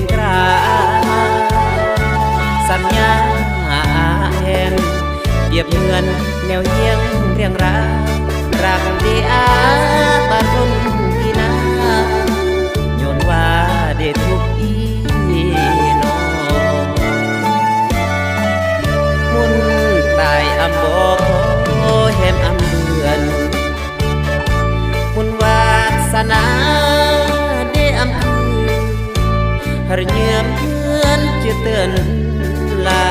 นกราสัญญาแห่งเปรียบเหมือนแนวเยียงเรียงรักรักดีอา រញើមធឿនជាទឿនឡា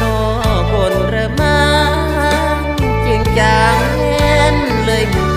ណោបុនរមាជាងយ៉ាងលែនលើយ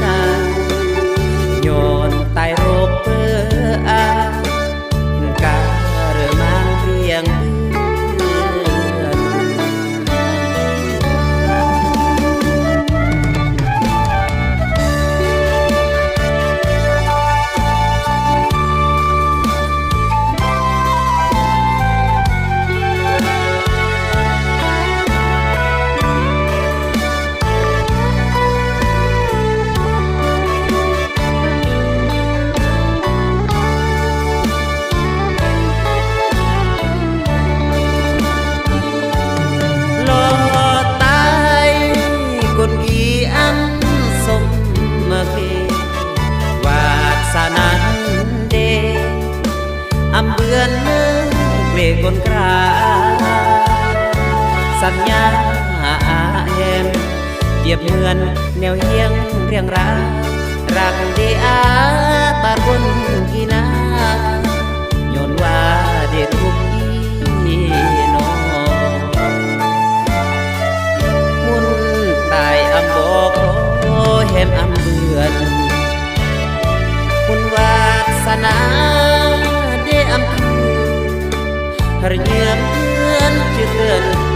ลือนเนื้อเมฆบนกราสัญญาแหมเดียบเหมือนแนวเฮียงเรียงรารักเดอาปาคนกีนาโยนว่าเดทุกอีนองมุนตายอำบอกโอเห็นอำ រញាមអឿនជាទឿន